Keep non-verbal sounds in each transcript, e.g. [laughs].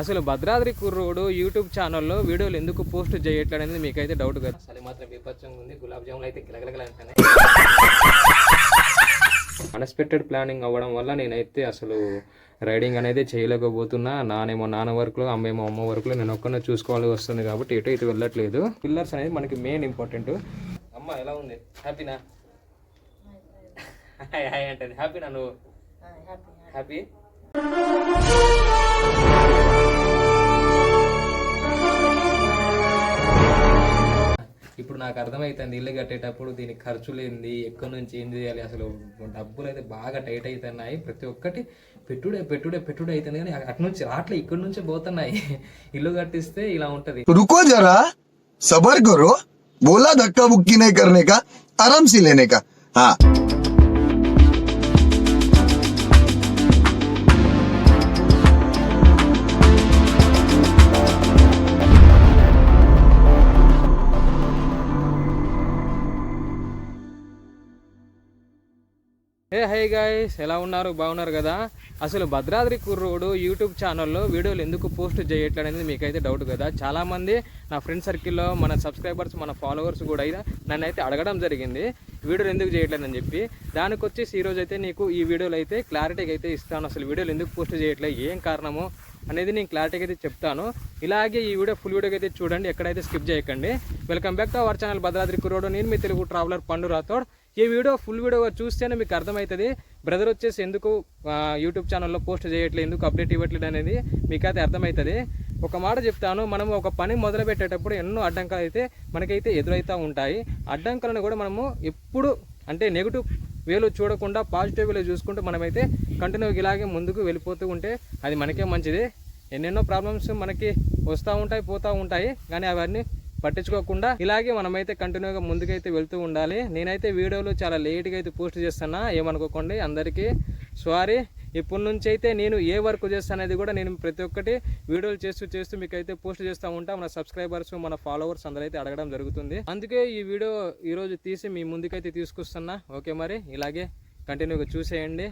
అసలు భద్రాద్రి కుర్రోడు యూట్యూబ్ ఛానల్లో వీడియోలు ఎందుకు పోస్ట్ చేయట్లేదు అనేది మీకైతే డౌట్ కదా. అసలు మాత్రం బీపచ్చంగా ఉంది. గులాబ్ జాములు అయితే గిలగలగలంటానే అన్ఎక్స్పెక్టెడ్ ప్లానింగ్ అవ్వడం వల్ల నేనైతే అసలు రైడింగ్ అనేది చేయలేకపోతున్నా. నానేమో నాన్న వర్క్లో అమ్మేమో అమ్మ వర్క్లో నేను ఒక్కనే చూసుకోవాల్సి వస్తుంది కాబట్టి ఎటు ఇటు వెళ్ళట్లేదు. పిల్లర్స్ అనేది మనకి మెయిన్ ఇంపార్టెంట్ అమ్మ ఎలా ఉంది? హ్యాపీనా హాయ్ హ్యాపీనా నువ్వు? హ్యాపీ ఇప్పుడు నాకు అర్థమవుతుంది ఇల్లు కట్టేటప్పుడు దీనికి ఖర్చులు ఏంది ఎక్కడి నుంచి ఏం చేయాలి? అసలు డబ్బులు అయితే బాగా టైట్ అవుతున్నాయి ప్రతి ఒక్కటి పెట్టుడే పెట్టుడే పెట్టుడే అవుతుంది కానీ అటు నుంచి రాట్లే ఇక్కడి నుంచే పోతున్నాయి. [laughs] ఇల్లు కట్టిస్తే ఇలా ఉంటది. రుకో జరా. సబర్ గురు బోలా ధక్కా బుక్కినే కర్నే కా ఆరామ్ సీ లేనే హాయ్ గాయస్ ఎలా ఉన్నారు? బాగున్నారు కదా? అసలు భద్రాద్రి కుర్రోడు యూట్యూబ్ ఛానల్లో వీడియోలు ఎందుకు పోస్ట్ చేయట్లేదు అనేది మీకైతే డౌట్ కదా? చాలామంది నా ఫ్రెండ్ సర్కిల్లో మన సబ్స్క్రైబర్స్ మన ఫాలోవర్స్ కూడా అయితే నన్ను అయితే అడగడం జరిగింది. వీడియోలు ఎందుకు చేయట్లేదని చెప్పి. దానికి వచ్చేసి ఈరోజు అయితే నీకు ఈ వీడియోలు అయితే క్లారిటీగా అయితే ఇస్తాను. అసలు వీడియోలు ఎందుకు పోస్ట్ చేయట్లేదు ఏం కారణము? అనేది నేను క్లారిటీగా అయితే చెప్తాను. ఇలాగే ఈ వీడియో ఫుల్ వీడియోకి అయితే చూడండి. ఎక్కడైతే స్కిప్ చేయకండి. Welcome back to our channel Bhadradri కుర్రోడు. నేను మీ తెలుగు ట్రావెలర్ పండు రాథోడ్. ఈ వీడియో ఫుల్ వీడియో చూస్తేనే మీకు అర్థమవుతుంది. బ్రదర్ వచ్చేసి ఎందుకు యూట్యూబ్ ఛానల్లో పోస్ట్ చేయట్లేదు ఎందుకు అప్డేట్ ఇవ్వట్లేదు అనేది మీకైతే అర్థమవుతుంది. ఒక మాట చెప్తాను మనం ఒక పని మొదలుపెట్టేటప్పుడు ఎన్నో అడ్డంకాలు అయితే మనకైతే ఎదురవుతూ ఉంటాయి. అడ్డంకులను కూడా మనము ఎప్పుడు అంటే నెగిటివ్ వేలో చూడకుండా పాజిటివ్ వేలో చూసుకుంటూ మనమైతే కంటిన్యూగా ఇలాగే ముందుకు వెళ్ళిపోతూ ఉంటే అది మనకే మంచిది. ఎన్నెన్నో ప్రాబ్లమ్స్ మనకి వస్తూ ఉంటాయి పోతూ ఉంటాయి కానీ అవన్నీ పట్టించుకోకుండా ఇలాగే మనమైతే కంటిన్యూగా ముందుకైతే వెళ్తూ ఉండాలి. నేనైతే వీడియోలు చాలా లేట్గా అయితే పోస్ట్ చేస్తున్నా. ఏమనుకోకండి అందరికీ సారీ ఇప్పటి నుంచి అయితే నేను ఏ వర్క్ చేస్తాననేది కూడా నేను ప్రతి ఒక్కటి వీడియోలు చేస్తూ చేస్తూ మీకు అయితే పోస్ట్ చేస్తూ ఉంటా. మన సబ్స్క్రైబర్స్ మన ఫాలోవర్స్ అందరూ అయితే అడగడం జరుగుతుంది. అందుకే ఈ వీడియో ఈరోజు తీసి మీ ముందుకైతే తీసుకొస్తున్నా. ఓకే మరి ఇలాగే కంటిన్యూగా చూసేయండి.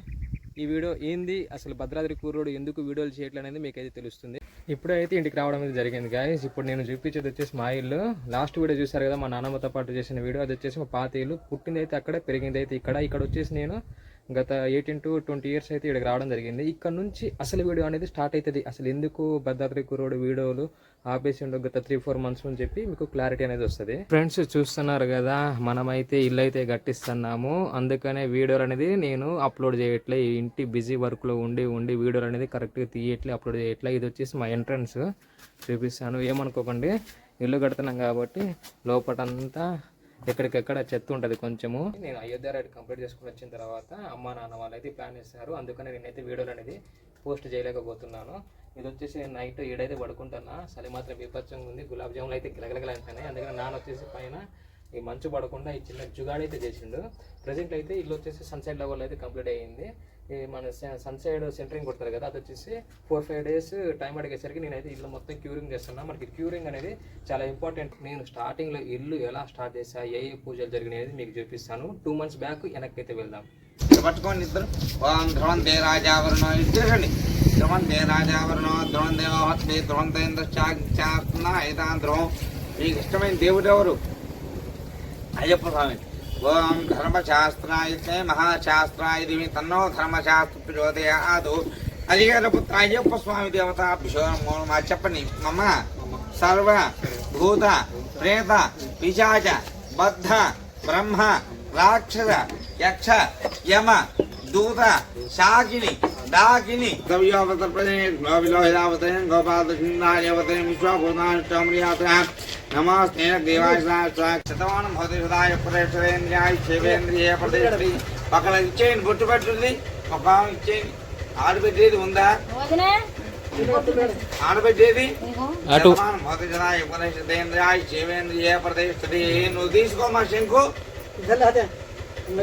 ఈ వీడియో ఏంది అసలు భద్రాద్రి కూరోడు ఎందుకు వీడియోలు చేయట్లనేది మీకైతే తెలుస్తుంది. ఇప్పుడైతే ఇంటికి రావడం అనేది జరిగింది గాయస్ ఇప్పుడు నేను చూపించేది వచ్చేసి మా ఇల్లు. లాస్ట్ వీడియో చూసారు కదా మా నాన్నమ్మతో పాటు చేసిన వీడియో అది వచ్చేసి మా పాత ఇల్లు. పుట్టింది అయితే అక్కడ పెరిగింది అయితే ఇక్కడ. ఇక్కడ వచ్చేసి నేను గత ఎయిటీన్ టు ట్వంటీ ఇయర్స్ అయితే ఇక్కడికి రావడం జరిగింది. ఇక్కడ నుంచి అసలు వీడియో అనేది స్టార్ట్ అవుతుంది. అసలు ఎందుకు భద్రాద్రి కురోడు వీడియోలు ఆపేసి ఉండవు గత త్రీ ఫోర్ మంత్స్ అని చెప్పి మీకు క్లారిటీ అనేది వస్తుంది. ఫ్రెండ్స్ చూస్తున్నారు కదా మనమైతే ఇల్లు అయితే కట్టిస్తున్నాము. అందుకనే వీడియోలు అనేది నేను అప్లోడ్ చేయట్లే. ఇంటి బిజీ వర్క్లో ఉండి ఉండి వీడియోలు అనేది కరెక్ట్గా తీయట్లే అప్లోడ్ చేయట్లే. ఇది వచ్చేసి మా ఎంట్రన్స్ చూపిస్తాను. ఏమనుకోకండి ఇల్లు కడుతున్నాం కాబట్టి లోపటంతా ఎక్కడికెక్కడ చెత్త ఉంటుంది కొంచెము. నేను అయోధ్య రైడ్ కంప్లీట్ చేసుకుని వచ్చిన తర్వాత అమ్మ నాన్న వాళ్ళు అయితే ప్లాన్ చేస్తారు అందుకని నేనైతే వీడియోలు అనేది పోస్ట్ చేయలేకపోతున్నాను. ఇది వచ్చేసి నైట్ ఏడైతే పడుకుంటున్నా చలి మాత్రం బీపచ్చంగా ఉంది. గులాబ్ జాములు అయితే గిలగలగలంటున్నాయి అందుకని నాన్న వచ్చేసి పైన ఈ మంచు పడకుండా ఈ చిన్న జుగాడు అయితే చేసిండు. ప్రజెంట్ అయితే ఇల్లు వచ్చేసి సన్సైడ్ లెవెల్ అయితే కంప్లీట్ అయ్యింది. ఈ మన సన్సైడ్ సెంటరింగ్ కొడతారు కదా అది వచ్చేసి ఫోర్ ఫైవ్ డేస్ టైం అడిగేసరికి నేనైతే ఇల్లు మొత్తం క్యూరింగ్ చేస్తున్నా. మనకి క్యూరింగ్ అనేది చాలా ఇంపార్టెంట్ నేను స్టార్టింగ్లో ఇల్లు ఎలా స్టార్ట్ చేసా ఏ ఏ పూజలు జరిగినాయి అనేది మీకు చూపిస్తాను. టూ మంత్స్ బ్యాక్ వెనక్కి అయితే వెళ్దాం. పట్టుకోండి ఇద్దరు. ధ్రువంతే రాజావరణో తిరగండి ధ్రువంతే రాజావరణో ధ్రువం దేవహత్మి ధ్రువంతేంద్ర చాస్తున్న మీకు ఇష్టమైన దేవుడు ఎవరు అయ్యప్ప స్వామి ఓం ధర్మశాస్త్రాయ మహాశాస్త్రాయ దివి తన్నో ధర్మశాస్త్ర ప్రచోదయాదు అలిగార పుత్ర అయ్యప్ప స్వామి దేవత మా చెప్పండి. మమ్మ. సర్వ భూత ప్రేత పిశాచ బద్ధ బ్రహ్మ రాక్షస యక్ష యమ దూత శాకిని డాకిని గవ్యోపతప్రదేశ్ గోవిలోహితావతయం గోపాలకృష్ణాయవతయం విశ్వభూతాష్టమర్యాత నమస్తే దేవాయ శతమానం భవతి హృదాయ ప్రదేశేంద్రియాయ శివేంద్రియ ప్రదేశి పక్కన ఇచ్చేయండి బొట్టు పెట్టుది. ఒక ఇచ్చేయండి ఆడబెట్టేది ఉందా? ఆడబెట్టేది అటు. శతమానం భవతి హృదాయ ప్రదేశేంద్రియాయ శివేంద్రియ ప్రదేశి నువ్వు తీసుకోమా శంకు.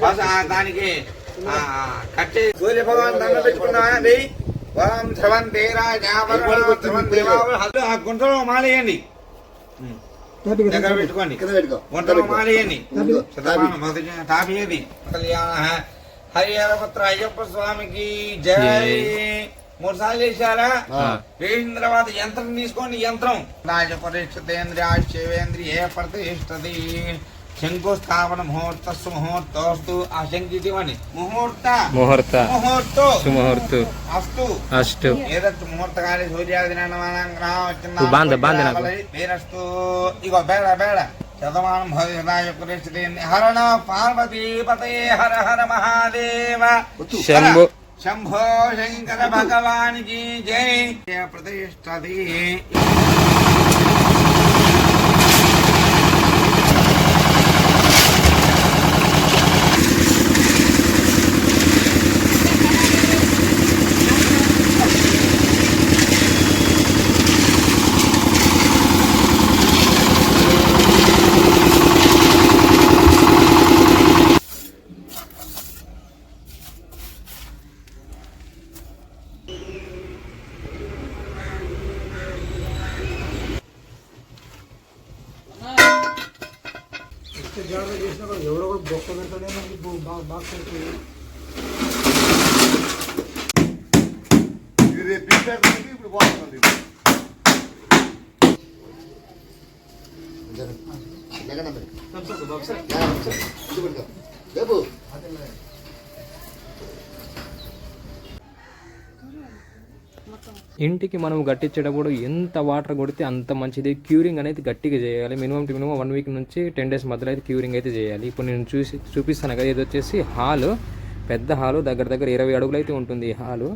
బస్ ఆ దానికి సూర్య భగవాన్ దండ ఓం ధ్రువంతే. ఆ గుంటలో మాలేయండి దగ్గర పెట్టుకోండి. గుంటలో మాలేయండి శతమానం మొదటి తాపేది కళ్యాణ హరిహర పుత్ర అయ్యప్ప స్వామికి జై. మూడు సార్లు వేసారా వేసిన తర్వాత యంత్రం తీసుకోండి యంత్రం. రాజపరిషతేంద్రియ శివేంద్రియ ప్రతిష్టది శంకుస్థాపన ముహూర్త సుముహూర్తోస్తు ఆ శంకు ఇవ్వండి. ముహూర్త. ముహూర్త. ముహూర్తో. సుముహూర్తు. అస్తు. అష్టు ఏదత్తు ముహూర్తకాలి సూర్యాది నువ్వు బాంధ- బాంధ నాకు. వీరస్తు. ఇగో బేడ బేడ. శతమానం భవిష్యదాయ పరిస్థితి హరణ పార్వతీపతే హర హర మహాదేవ. శంభు. శంభో శంకర భగవానికి జై ప్రతిష్టది ఇంటికి మనం గట్టించేటప్పుడు ఎంత వాటర్ కొడితే అంత మంచిది. క్యూరింగ్ అనేది గట్టిగా చేయాలి. Minimum to minimum one week నుంచి టెన్ డేస్ మధ్యలో అయితే క్యూరింగ్ అయితే చేయాలి. ఇప్పుడు నేను చూసి చూపిస్తాను కదా ఇది వచ్చేసి హాలు. పెద్ద హాలు దగ్గర దగ్గర ఇరవై అడుగులు అయితే ఉంటుంది ఈ హాలు.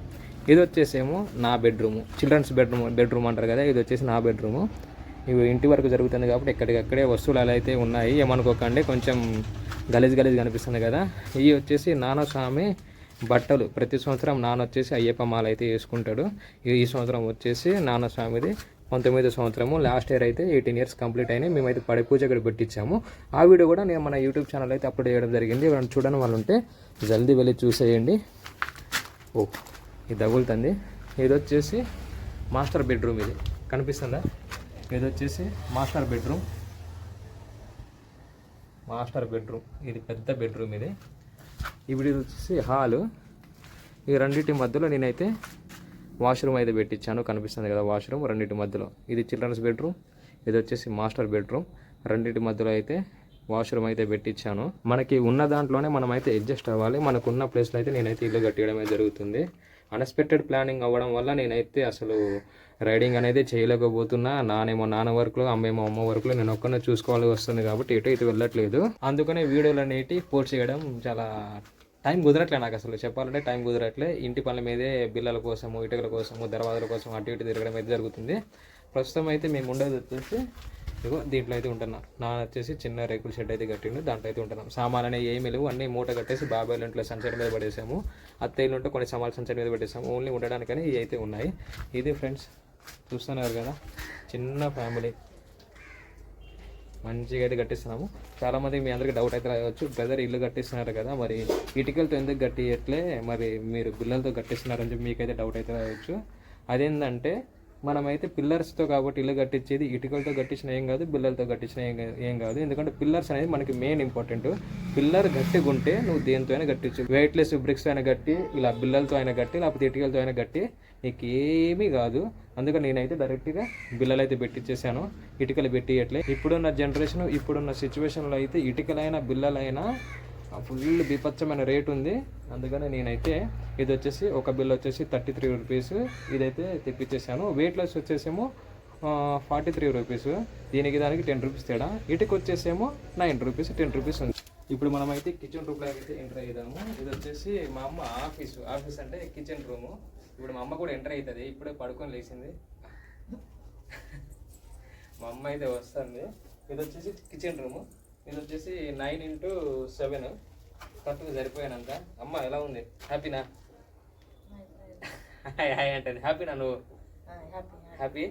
ఇది వచ్చేసేమో నా బెడ్రూమ్. చిల్డ్రన్స్ బెడ్రూమ్ బెడ్రూమ్ అంటారు కదా ఇది వచ్చేసి నా బెడ్రూమ్. ఇవి ఇంటి వరకు జరుగుతుంది కాబట్టి ఎక్కడికక్కడే వస్తువులు అలా అయితే ఉన్నాయి. ఏమనుకోకండి కొంచెం గలీజ్ గలీజ్ కనిపిస్తుంది కదా. ఇవి వచ్చేసి నానాస్వామి బట్టలు. ప్రతి సంవత్సరం నాన్న వచ్చేసి అయ్యప్ప మాల అయితే వేసుకుంటాడు. ఈ సంవత్సరం వచ్చేసి నాన్న స్వామిది పంతొమ్మిదో సంవత్సరము. లాస్ట్ ఇయర్ అయితే ఎయిటీన్ ఇయర్స్ కంప్లీట్ అయినాయి. మేమైతే పడి పూజ ఇక్కడ పెట్టించాము. ఆ వీడియో కూడా నేను మన యూట్యూబ్ ఛానల్ అయితే అప్లోడ్ చేయడం జరిగింది. ఎవరైనా చూడని వాళ్ళు ఉంటే జల్దీ వెళ్ళి చూసేయండి. ఓ ఇది తగులుతుంది. ఇది వచ్చేసి మాస్టర్ బెడ్రూమ్ ఇది. కనిపిస్తుందా? ఇది వచ్చేసి మాస్టర్ బెడ్రూమ్. Master bedroom. ఇది పెద్ద బెడ్రూమ్ ఇది. ఇప్పుడు ఇది వచ్చేసి హాలు. ఈ రెండింటి మధ్యలో నేనైతే వాష్రూమ్ అయితే పెట్టించాను కనిపిస్తుంది కదా వాష్రూమ్ రెండింటి మధ్యలో. ఇది చిల్డ్రన్స్ బెడ్రూమ్ ఇది వచ్చేసి మాస్టర్ బెడ్రూమ్. రెండింటి మధ్యలో అయితే వాష్రూమ్ అయితే పెట్టించాను మనకి ఉన్న దాంట్లోనే మనం అయితే అడ్జస్ట్ అవ్వాలి. మనకున్న ప్లేస్లో అయితే నేనైతే ఇల్లు కట్టేయడమే జరుగుతుంది. అన్ఎక్స్పెక్టెడ్ ప్లానింగ్ అవ్వడం వల్ల నేనైతే అసలు రైడింగ్ అనేది చేయలేకపోతున్నా. నానేమో నాన్న వర్క్లో అమ్మేమో అమ్మ వర్క్లో నేను ఒక్కనే చూసుకోవాలి వస్తుంది కాబట్టి ఎటు ఇటు వెళ్ళట్లేదు. అందుకనే వీడియోలు అనేవి పోస్ట్ చేయడం చాలా టైం కుదరట్లే నాకు అసలు. చెప్పాలంటే టైం కుదరట్లే. ఇంటి పనుల మీదే బిల్లల కోసము ఇటుకల కోసము దర్వాజల కోసం అటు ఇటు తిరగడం అయితే జరుగుతుంది. ప్రస్తుతం అయితే మేము ఉండేది వచ్చేసి ఇదిగో దీంట్లో అయితే ఉంటున్నాం. నాన్న వచ్చేసి చిన్న రేకుల షెడ్ అయితే కట్టిండు. దాంట్లో అయితే ఉంటున్నాం. సామాన్ అనేవి ఏమి లేవు. అన్నీ మూట కట్టేసి బాబాయ్ ఇంట్లో సన్సెట్ మీద పడేసాము. అత్తయ్యలు ఉంటే కొన్ని సమాలు సన్సెట్ మీద పడేసాము ఓన్లీ ఉండడానికని ఇవి అయితే ఉన్నాయి. ఇది ఫ్రెండ్స్ చూస్తున్నారు కదా? చిన్న ఫ్యామిలీ మంచిగా అయితే కట్టిస్తున్నాము. చాలా మంది మీ అందరికి డౌట్ అయితే రావచ్చు బ్రదర్ ఇల్లు కట్టిస్తున్నారు కదా మరి ఇటుకలతో ఎందుకు కట్టియట్లే? మరి మీరు బిల్లలతో కట్టిస్తున్నారని చెప్పి మీకైతే డౌట్ అయితే రావచ్చు అదేంటంటే మనమైతే పిల్లర్స్తో కాబట్టి ఇల్లు కట్టించేది ఇటుకలతో కట్టించిన ఏం కాదు బిల్లలతో కట్టించిన ఏం ఏం కాదు. ఎందుకంటే పిల్లర్స్ అనేది మనకి మెయిన్ ఇంపార్టెంట్ పిల్లర్ గట్టిగా ఉంటే నువ్వు దేనితో అయినా కట్టించు వెయిట్లెస్ బ్రిక్స్ అయినా కట్టి ఇలా బిల్లలతో అయినా కట్టి లేకపోతే ఇటుకలతో అయినా కట్టి నీకు ఏమీ కాదు. అందుకని నేనైతే డైరెక్ట్గా బిల్లలు అయితే పెట్టించేసాను ఇటుకలు పెట్టియట్లే. ఇప్పుడున్న జనరేషన్ ఇప్పుడున్న సిచ్యువేషన్లో అయితే ఇటుకలైనా బిల్లలైనా ఫుల్ బీపచ్చమైన రేట్ ఉంది. అందుకని నేనైతే ఇది వచ్చేసి ఒక బిల్ వచ్చేసి థర్టీ త్రీ రూపీస్ ఇదైతే తెప్పించేసాను వెయిట్ లెస్ వచ్చేసేమో ఫార్టీ త్రీ రూపీస్ దీనికి దానికి టెన్ రూపీస్ తేడా. ఇటుకు వచ్చేసేమో నైన్ రూపీస్ టెన్ రూపీస్ ఉంది. ఇప్పుడు మనం అయితే కిచెన్ రూమ్లో అయితే ఎంటర్ అయ్యాము ఇది వచ్చేసి మా అమ్మ ఆఫీస్ ఆఫీస్ అంటే కిచెన్ రూము ఇప్పుడు మా అమ్మ కూడా ఎంటర్ అవుతుంది ఇప్పుడే పడుకొని లేచింది. [laughs] మా అమ్మ అయితే వస్తుంది. ఇది వచ్చేసి కిచెన్ రూము ఇది వచ్చేసి నైన్ ఇంటూ సెవెన్ కరెక్ట్గా సరిపోయానంత. అమ్మ ఎలా ఉంది? హ్యాపీనా హాయ్ హాయ్ అంటే హ్యాపీనా నువ్వు? హ్యాపీ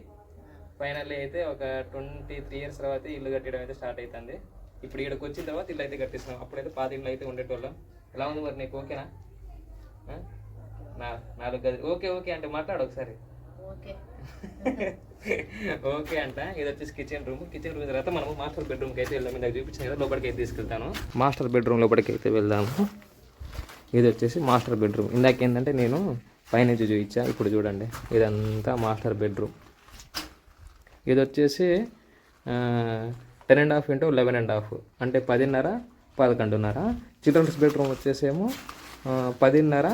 ఫైనల్లీ అయితే ఒక ట్వంటీ త్రీ ఇయర్స్ తర్వాత ఇల్లు కట్టడం అయితే స్టార్ట్ అవుతుంది ఇప్పుడు ఇక్కడికి వచ్చిన తర్వాత ఇల్లు అయితే కట్టిస్తున్నాం. అప్పుడైతే పాత ఇల్లు అయితే ఉండేటోళ్ళం. ఎలా ఉంది మరి నీకు? ఓకేనా నాలుగు గది. ఓకే ఓకే అంటే మాట్లాడు ఒకసారి. ఓకే ఓకే అంట. ఇది వచ్చేసి కిచెన్ రూమ్ కిచెన్ రూమ్ తర్వాత మనం మాస్టర్ బెడ్రూమ్కి అయితే వెళ్దాం. ఇందాక చూపించిన కదా లోపలికి అయితే తీసుకెళ్తాను. మాస్టర్ బెడ్రూమ్ లోపలికి అయితే వెళ్దాము. ఇది వచ్చేసి మాస్టర్ బెడ్రూమ్ ఇందాక ఏంటంటే నేను పైనుంచి చూపించా ఇప్పుడు చూడండి. ఇదంతా మాస్టర్ బెడ్రూమ్ ఇది వచ్చేసి ten and half into eleven and half అంటే పదిన్నర పదకొండున్నర. చిల్డ్రన్స్ బెడ్రూమ్ వచ్చేసేమో పదిన్నర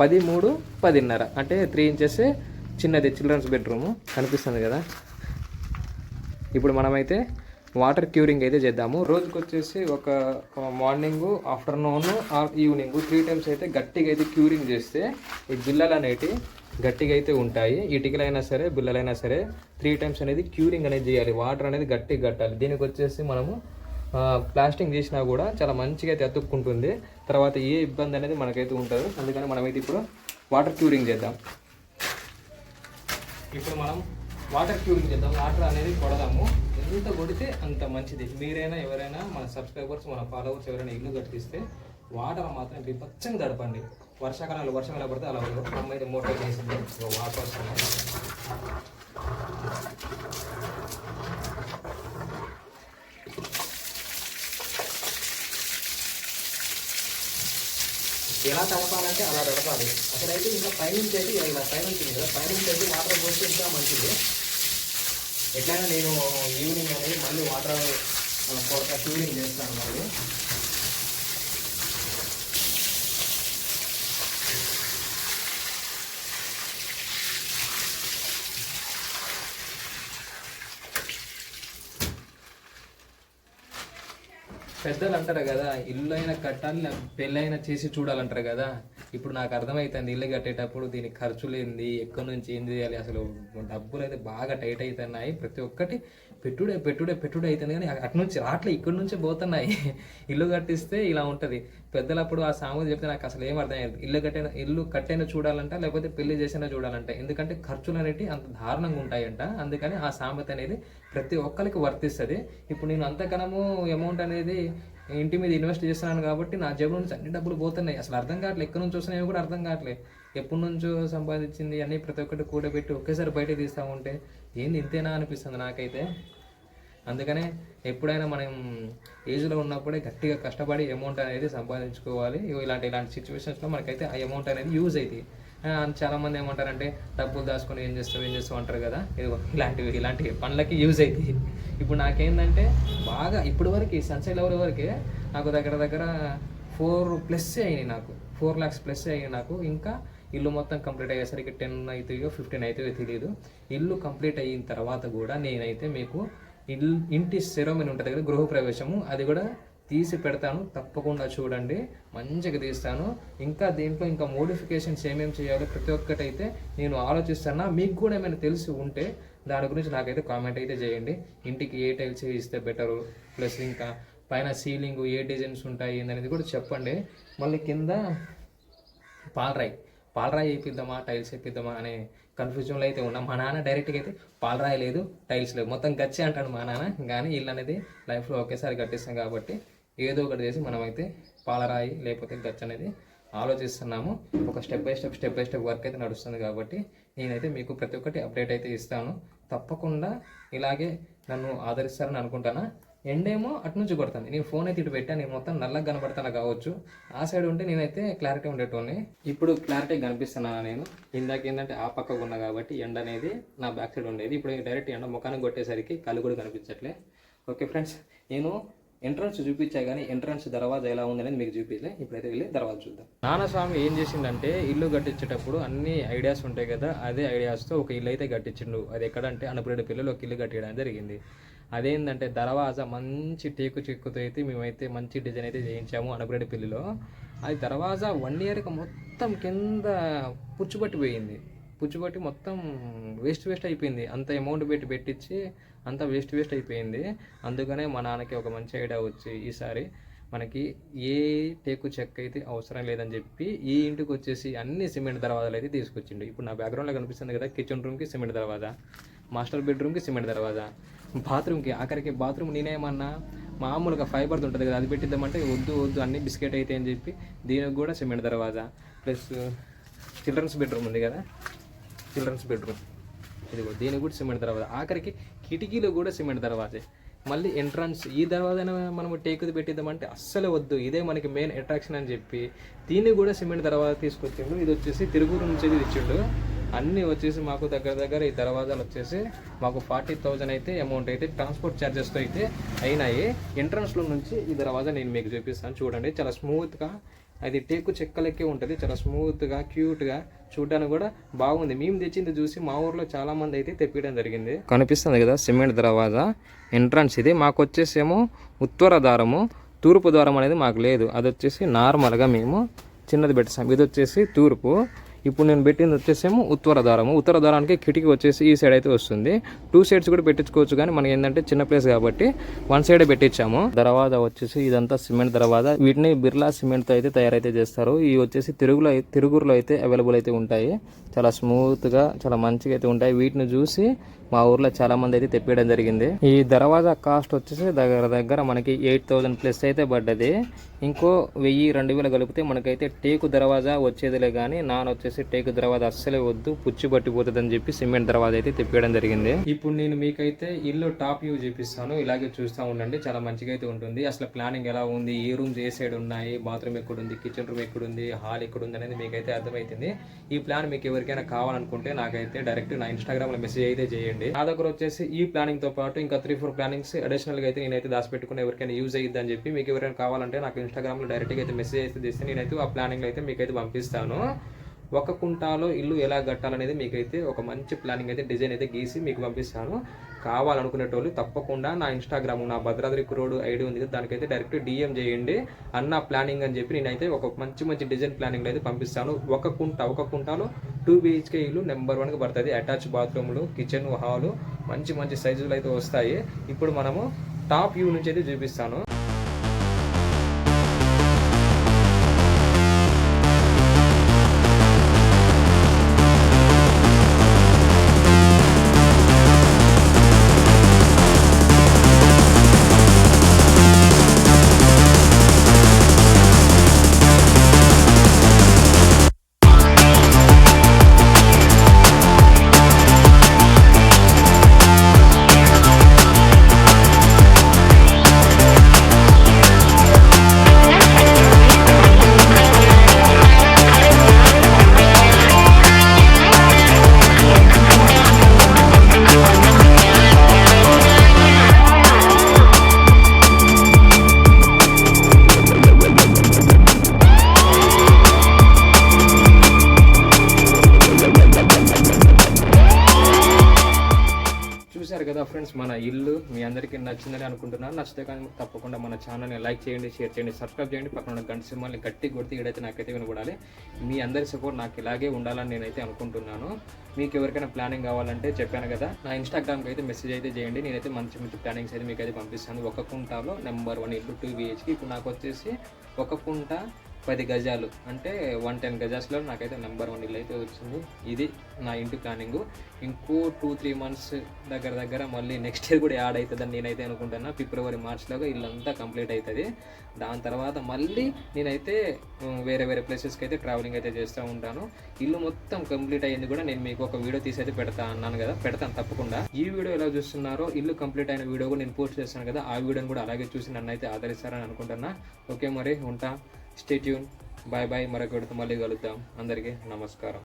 పది మూడు పదిన్నర. అంటే త్రీ ఇంచెస్ చిన్నది చిల్డ్రన్స్ బెడ్రూమ్ కనిపిస్తుంది కదా. ఇప్పుడు మనమైతే వాటర్ క్యూరింగ్ అయితే చేద్దాము. రోజుకి వచ్చేసి ఒక morning afternoon or evening three times అయితే గట్టిగా అయితే క్యూరింగ్ చేస్తే ఈ బిల్లలు అనేటి గట్టిగా అయితే ఉంటాయి. ఇటుకలైనా సరే బిల్లలైనా సరే త్రీ టైమ్స్ అనేది క్యూరింగ్ అనేది చేయాలి. వాటర్ అనేది గట్టిగా కట్టాలి. దీనికి వచ్చేసి మనము ప్లాస్టింగ్ చేసినా కూడా చాలా మంచిగా అయితే అతుక్కుంటుంది. తర్వాత ఏ ఇబ్బంది అనేది మనకైతే ఉంటుంది అందుకని మనమైతే ఇప్పుడు వాటర్ క్యూరింగ్ చేద్దాం. ఇప్పుడు మనం వాటర్ క్యూరింగ్ చేద్దాం. వాటర్ అనేది కొడదాము. ఎంత కొడితే అంత మంచిది. మీరైనా ఎవరైనా మన సబ్స్క్రైబర్స్ మన ఫాలోవర్స్ ఎవరైనా ఇల్లు కట్టిస్తే వాటర్ మాత్రం విపచ్చని గడపండి. వర్షాకాలంలో వర్షం ఎలా పడితే అలా ఉండదు. అమ్మ అయితే మోటార్ చేసింది. వాటర్ ఎలా తడపాలంటే అలా తడపాలి అసలైతే ఇంకా పైనుంచి అయితే ఇలా పైనుంచి కదా పైనుంచి అయితే వాటర్ పోస్తే ఇంకా మంచిది. ఎట్లయినా నేను ఈవినింగ్ అనేది మళ్ళీ వాటర్ కొరత క్యూరింగ్ చేస్తాను మళ్ళీ. పెద్దలు అంటారు కదా ఇల్లు అయినా కట్టాలి పెళ్ళైనా చేసి చూడాలంటారు కదా ఇప్పుడు నాకు అర్థమవుతుంది ఇల్లు కట్టేటప్పుడు దీనికి ఖర్చులు ఏంది ఎక్కడి నుంచి ఏం చేయాలి అసలు డబ్బులు అయితే బాగా టైట్ అవుతున్నాయి ప్రతి ఒక్కటి పెట్టుడే పెట్టుడే పెట్టుడే అవుతుంది కానీ అటు నుంచి రావట్లే ఇక్కడి నుంచే పోతున్నాయి. [laughs] ఇల్లు కట్టిస్తే ఇలా ఉంటుంది. పెద్దలప్పుడు ఆ సామెత చెప్తే నాకు అసలు ఏం అర్థమయ్యేది ఇల్లు కట్టైన ఇల్లు కట్టైనా చూడాలంట లేకపోతే పెళ్ళి చేసినా చూడాలంట. ఎందుకంటే ఖర్చులు అనేవి అంత దారుణంగా ఉంటాయంట. అందుకని ఆ సామెత అనేది ప్రతి ఒక్కరికి వర్తిస్తుంది. ఇప్పుడు నేను అంతకనము అమౌంట్ అనేది ఇంటి మీద ఇన్వెస్ట్ చేస్తున్నాను కాబట్టి నా జేబు నుంచి అన్ని డబ్బులు పోతున్నాయి. అసలు అర్థం కావట్లేదు ఎక్కడి నుంచి వస్తున్నాయో కూడా అర్థం కావట్లేదు ఎప్పటి నుంచో సంపాదించింది అన్నీ ప్రతి ఒక్కటి కూడబెట్టి ఒకేసారి బయట తీస్తూ ఉంటే ఏంది ఇంతేనా అనిపిస్తుంది నాకైతే. అందుకనే ఎప్పుడైనా మనం ఏజ్లో ఉన్నప్పుడే గట్టిగా కష్టపడి అమౌంట్ అనేది సంపాదించుకోవాలి. ఇలాంటి ఇలాంటి సిచ్యువేషన్స్లో మనకైతే ఆ అమౌంట్ అనేది యూజ్ అవుతుంది చాలామంది ఏమంటారంటే డబ్బులు దాచుకొని ఏం చేస్తావు ఏం చేస్తావు అంటారు కదా. ఇది ఇలాంటివి ఇలాంటి పనులకి యూజ్ అవుతాయి ఇప్పుడు నాకేందంటే బాగా ఇప్పుడు వరకు సన్సెట్ లెవెల్ వరకే నాకు దగ్గర దగ్గర ఫోర్ ప్లస్ అయినాయి నాకు. ఫోర్ ల్యాక్స్ ప్లస్ అయ్యాయి నాకు. ఇంకా ఇల్లు మొత్తం కంప్లీట్ అయ్యేసరికి టెన్ అవుతాయో ఫిఫ్టీన్ అవుతాయో తెలియదు ఇల్లు కంప్లీట్ అయిన తర్వాత కూడా నేనైతే మీకు ఇల్లు ఇంటి సెరమని ఉంటుంది కదా గృహప్రవేశము అది కూడా తీసి పెడతాను. తప్పకుండా చూడండి. మంచిగా తీస్తాను. ఇంకా దీంట్లో ఇంకా మోడిఫికేషన్స్ ఏమేమి చేయాలో ప్రతి ఒక్కటి అయితే నేను ఆలోచిస్తున్నా మీకు కూడా ఏమైనా తెలిసి ఉంటే దాని గురించి నాకైతే కామెంట్ అయితే చేయండి. ఇంటికి ఏ టైల్స్ ఇస్తే బెటరు? ప్లస్ ఇంకా పైన సీలింగ్ ఏ డిజైన్స్ ఉంటాయి అనేది కూడా చెప్పండి. మళ్ళీ కింద పాలరాయి. పాలరాయి వేయిద్దామా టైల్స్ వేయిద్దామా అనే కన్ఫ్యూజన్లో అయితే ఉన్నాం. మా నాన్న డైరెక్ట్గా అయితే పాలరాయి లేదు టైల్స్ లేవు. మొత్తం గచ్చే అంటాడు మా నాన్న. కానీ ఇల్లు అనేది లైఫ్లో ఒకేసారి కట్టిస్తాం కాబట్టి ఏదో ఒకటి చేసి మనమైతే పాలరాయి లేకపోతే గచ్చ అనేది ఆలోచిస్తున్నాము. ఒక step by step step by step work అయితే నడుస్తుంది కాబట్టి నేనైతే మీకు ప్రతి ఒక్కటి అప్డేట్ అయితే ఇస్తాను. తప్పకుండా ఇలాగే నన్ను ఆదరిస్తారని అనుకుంటానా? ఎండేమో అటు నుంచి కొడుతుంది. నేను ఫోన్ అయితే ఇటు పెట్టాను నేను మొత్తం నల్లగా కనబడతాను కావచ్చు. ఆ సైడ్ ఉంటే నేనైతే క్లారిటీ ఉండేటోని ఇప్పుడు క్లారిటీ కనిపిస్తున్నాను నేను? ఇందాక ఏంటంటే ఆ పక్కకు ఉన్నా కాబట్టి ఎండ అనేది నా బ్యాక్ సైడ్ ఉండేది. ఇప్పుడు డైరెక్ట్ ఎండ ముఖానికి కొట్టేసరికి కళ్ళు కూడా కనిపించట్లే. ఓకే ఫ్రెండ్స్ నేను ఎంట్రన్స్ చూపించా కానీ ఎంట్రన్స్ దర్వాజా ఎలా ఉందనేది మీకు చూపించలే. ఇప్పుడైతే వెళ్ళి దర్వాజా చూద్దాం. నాన్నస్వామి ఏం చేసిండంటే ఇల్లు కట్టించేటప్పుడు అన్ని ఐడియాస్ ఉంటాయి కదా అదే ఐడియాస్తో ఒక ఇల్లు అయితే కట్టించిండు. అది ఎక్కడంటే అనపరేడు పిల్లలు ఒక ఇల్లు కట్టడం జరిగింది. అదేంటంటే దర్వాజా మంచి టేకు చెక్కుతో అయితే మేమైతే మంచి డిజైన్ అయితే చేయించాము అనపరేడు పిల్లిలో అది దర్వాజా వన్ ఇయర్కి మొత్తం కింద పుచ్చుపట్టిపోయింది పుచ్చుపట్టి మొత్తం వేస్ట్ వేస్ట్ అయిపోయింది. అంత అమౌంట్ పెట్టి పెట్టించి అంత వేస్ట్ వేస్ట్ అయిపోయింది. అందుకనే మా నాన్నకి ఒక మంచి ఐడియా వచ్చి ఈసారి మనకి ఏ టేకు చెక్క అయితే అవసరం లేదని చెప్పి ఈ ఇంటికి వచ్చేసి అన్ని సిమెంట్ దర్వాజాలు అయితే తీసుకొచ్చిండు. ఇప్పుడు నా బ్యాక్గ్రౌండ్లో కనిపిస్తుంది కదా కిచెన్ రూమ్కి సిమెంట్ దర్వాజా మాస్టర్ బెడ్రూమ్కి సిమెంట్ దర్వాజా. బాత్రూమ్కి ఆఖరికి బాత్రూమ్ నేనేమన్నా మామూలుగా ఫైబర్ది ఉంటుంది కదా అది పెట్టిద్దామంటే వద్దు వద్దు అన్ని బిస్కెట్ అయితే అని చెప్పి దీనికి కూడా సిమెంట్ దర్వాజా. ప్లస్ చిల్డ్రన్స్ బెడ్రూమ్ ఉంది కదా చిల్డ్రన్స్ బెడ్రూమ్. ఇదిగో దీనికి కూడా సిమెంట్ దర్వాజా. ఆఖరికి కిటికీలు కూడా సిమెంట్ దర్వాజే. మళ్ళీ ఎంట్రన్స్ ఈ తర్వాత మనం టేకుది పెట్టిద్దామంటే అస్సలు వద్దు ఇదే మనకి మెయిన్ అట్రాక్షన్ అని చెప్పి దీన్ని కూడా సిమెంట్ తర్వాత తీసుకొచ్చిండు. ఇది వచ్చేసి తిరుగురు నుంచి ఇది ఇచ్చిండు అన్నీ వచ్చేసి మాకు దగ్గర దగ్గర ఈ దర్వాజాలు వచ్చేసి మాకు ఫార్టీ థౌజండ్ అయితే అమౌంట్ అయితే ట్రాన్స్పోర్ట్ ఛార్జెస్తో అయితే అయినాయి. ఎంట్రన్స్లో నుంచి ఈ దర్వాజా నేను మీకు చూపిస్తాను. చూడండి చాలా స్మూత్గా అది టేకు చెక్కలకే ఉంటుంది. చాలా స్మూత్గా క్యూట్గా చూడడానికి కూడా బాగుంది. మేము తెచ్చింది చూసి మా ఊర్లో చాలా మంది అయితే తెప్పించడం జరిగింది. కనిపిస్తుంది కదా సిమెంట్ దర్వాజా ఎంట్రన్స్ ఇది. మాకు వచ్చేసేమో ఉత్తర ద్వారము తూర్పు ద్వారం అనేది మాకు లేదు. అది వచ్చేసి నార్మల్గా మేము చిన్నది పెట్టేసాం. ఇది వచ్చేసి తూర్పు. ఇప్పుడు నేను పెట్టింది వచ్చేసేమో ఉత్తర దారము ఉత్తర దారానికి కిటికీ వచ్చేసి ఈ సైడ్ అయితే వస్తుంది. టూ సైడ్స్ కూడా పెట్టించుకోవచ్చు కానీ మనకి ఏంటంటే చిన్న ప్లేస్ కాబట్టి వన్ సైడ్ పెట్టించాము. దర్వాజ వచ్చేసి ఇదంతా సిమెంట్ దర్వాజ వీటిని బిర్లా సిమెంట్తో అయితే తయారైతే చేస్తారు. ఇవి వచ్చేసి తిరుగులో తిరుగురులో అయితే అవైలబుల్ అయితే ఉంటాయి. చాలా స్మూత్గా చాలా మంచిగా అయితే ఉంటాయి. వీటిని చూసి మా ఊర్లో చాలా మంది అయితే తెప్పియడం జరిగింది. ఈ దర్వాజా కాస్ట్ వచ్చేసి దగ్గర దగ్గర మనకి ఎయిట్ థౌజండ్ ప్లస్ అయితే పడ్డది. ఇంకో వెయ్యి రెండు వేలు కలిపితే మనకైతే టేకు దర్వాజా వచ్చేదిలే కానీ నాన్న వచ్చేసి టేకు దర్వాజా అస్సలే వద్దు పుచ్చి పట్టిపోతుంది అని చెప్పి సిమెంట్ దర్వాజా అయితే తెప్పియడం జరిగింది. ఇప్పుడు నేను మీకైతే ఇల్లు టాప్ వ్యూ చూపిస్తాను. ఇలాగే చూస్తూ ఉండండి చాలా మంచిగా అయితే ఉంటుంది. అసలు ప్లానింగ్ ఎలా ఉంది? ఏ రూమ్స్ ఏ సైడ్ ఉన్నాయి? బాత్రూమ్ ఎక్కడుంది? కిచెన్ రూమ్ ఎక్కడుంది? హాల్ ఎక్కడుంది అనేది మీకైతే అర్థమవుతుంది. ఈ ప్లాన్ మీకు ఎవరికైనా కావాలనుకుంటే నాకైతే డైరెక్ట్ నా ఇన్స్టాగ్రామ్లో మెసేజ్ అయితే చేయండి. నా దగ్గర వచ్చేసి ఈ ప్లానింగ్తో పాటు ఇంకా త్రీ ఫోర్ ప్లానింగ్స్ అడిషనల్గా అయితే నేనైతే దాచిపెట్టుకుని ఎవరికైనా యూజ్ అయ్యిద్ది అని చెప్పి మీకు ఎవరైనా కావాలంటే నాకు ఇన్స్టాగ్రామ్లో డైరెక్ట్గా అయితే మెసేజ్ అయితే చేస్తే నేనైతే ఆ ప్లానింగ్ అయితే మీకైతే పంపిస్తాను. ఒక కుంటాలో ఇల్లు ఎలా కట్టాలనేది మీకైతే ఒక మంచి ప్లానింగ్ అయితే డిజైన్ అయితే గీసి మీకు పంపిస్తాను. కావాలనుకునేటోళ్ళు తప్పకుండా నా ఇన్స్టాగ్రామ్ నా భద్రాద్రి కురోడు ఐడి ఉంది కదా దానికైతే డైరెక్ట్ డిఎం చేయండి. అన్న ప్లానింగ్ అని చెప్పి నేనైతే ఒక మంచి మంచి డిజైన్ ప్లానింగ్ అయితే పంపిస్తాను. ఒక కుంట ఒక కుంటాలో టూ బిహెచ్కే ఇల్లు నెంబర్ వన్గా పడుతుంది. అటాచ్ బాత్రూమ్లు కిచెన్ హాలు మంచి మంచి సైజులు అయితే వస్తాయి. ఇప్పుడు మనము టాప్ వ్యూ నుంచి అయితే చూపిస్తాను. నచ్చితే కానీ తప్పకుండా మన ఛానల్ని లైక్ చేయండి షేర్ చేయండి సబ్స్క్రైబ్ చేయండి. పక్కన ఉన్న గంట సింహాన్ని గట్టి కొడితే ఏడైతే నాకైతే వినపడాలి. మీ అందరి సపోర్ట్ నాకు ఇలాగే ఉండాలని నేనైతే అనుకుంటున్నాను. మీకు ఎవరికైనా ప్లానింగ్ కావాలంటే చెప్పాను కదా నా ఇన్స్టాగ్రామ్కి అయితే మెసేజ్ అయితే చేయండి. నేనైతే మంచి మంచి ప్లానింగ్స్ అయితే మీకు అయితే పంపిస్తాను. ఒక కుంటాలో నెంబర్ వన్ ఇల్లు టూ బిహెచ్కి. ఇప్పుడు నాకు వచ్చేసి ఒక కుంట పది గజాలు. అంటే వన్ టెన్ గజాస్లో నాకైతే నెంబర్ వన్ ఇల్లు అయితే వచ్చింది. ఇది నా ఇంటి ప్లానింగ్. ఇంకో టూ త్రీ మంత్స్ దగ్గర దగ్గర మళ్ళీ నెక్స్ట్ ఇయర్ కూడా యాడ్ అవుతుందని నేనైతే అనుకుంటున్నా ఫిబ్రవరి మార్చ్లోగా ఇల్లంతా కంప్లీట్ అవుతుంది దాని తర్వాత మళ్ళీ నేనైతే వేరే వేరే ప్లేసెస్కి అయితే ట్రావెలింగ్ అయితే చేస్తూ ఉంటాను. ఇల్లు మొత్తం కంప్లీట్ అయ్యింది కూడా నేను మీకు ఒక వీడియో తీసి అయితే పెడతా అన్నాను కదా. పెడతాను తప్పకుండా. ఈ వీడియో ఎలా చూస్తున్నారో ఇల్లు కంప్లీట్ అయిన వీడియో కూడా నేను పోస్ట్ చేస్తాను కదా. ఆ వీడియోని కూడా అలాగే చూసి నన్ను అయితే ఆదరిస్తారని అనుకుంటున్నా. ఓకే మరి ఉంటా. స్టేట్యూన్ బాయ్ బాయ్ మరొకటితో మళ్ళీ కలుద్దాం. అందరికీ నమస్కారం.